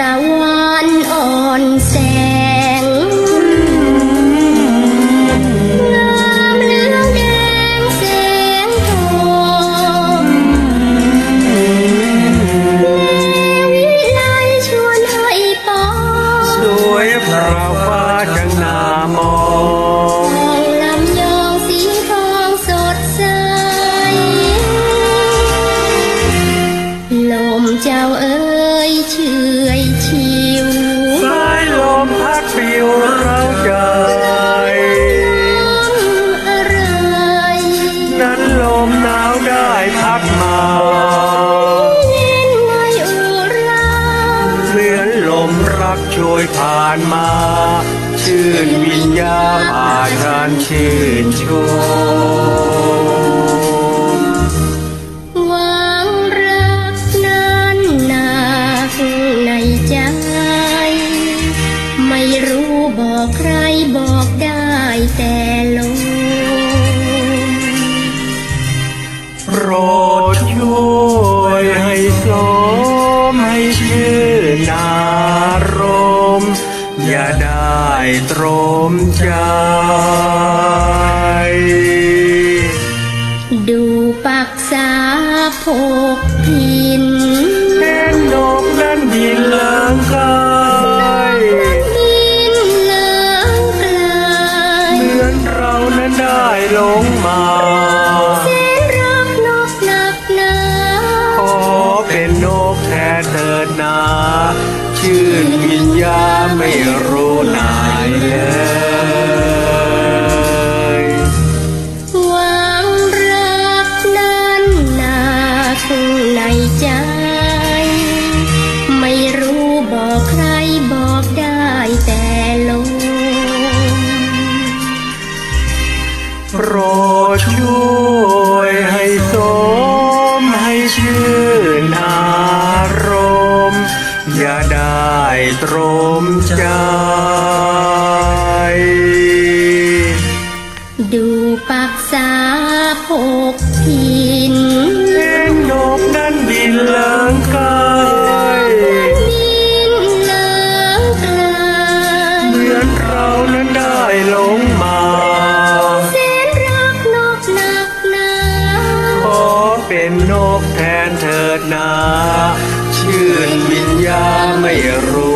ยามตะวันอ่อนแสงงามเหลืองแดงแสงทองแม่วิไลชวนให้ปองสวยพราวฟ้าจังนามองมองลำยองสีทองสดใส ลมเจ้าเอ๋ย เฉอยชิวสายลมพัดปิวเราใจอะไรนั้นลมหนาวได้พัดมาเย็นในอุราเหมือนลมรักช่วยผ่านมา ชื่นวิญญาผ่านการชื่นชม อย่าได้ตรมใจดูปักษาพกพินเห็นนกนั้นบินเลิงไกลบินเลิงไกลเหมือนเรานั้นได้หลงมาแสนรักนกหนักหนาขอเป็นนกแทนเถิดนา ชื่นวิญญาไม่รู้นายเลยหวังรักนั้นนาข้างในใจ ไม่รู้บอกใครบอกได้แต่ลมรดช่ว อย่าได้ตรมใจ ดูปักษาพกพินเห็นนกนั้นบินเลิงไกลบินเลิงไกลเหมือนเรานั้นได้หลงมาแสนรักนกหนักหนาขอเป็นนกแทนเถิดนา ชื่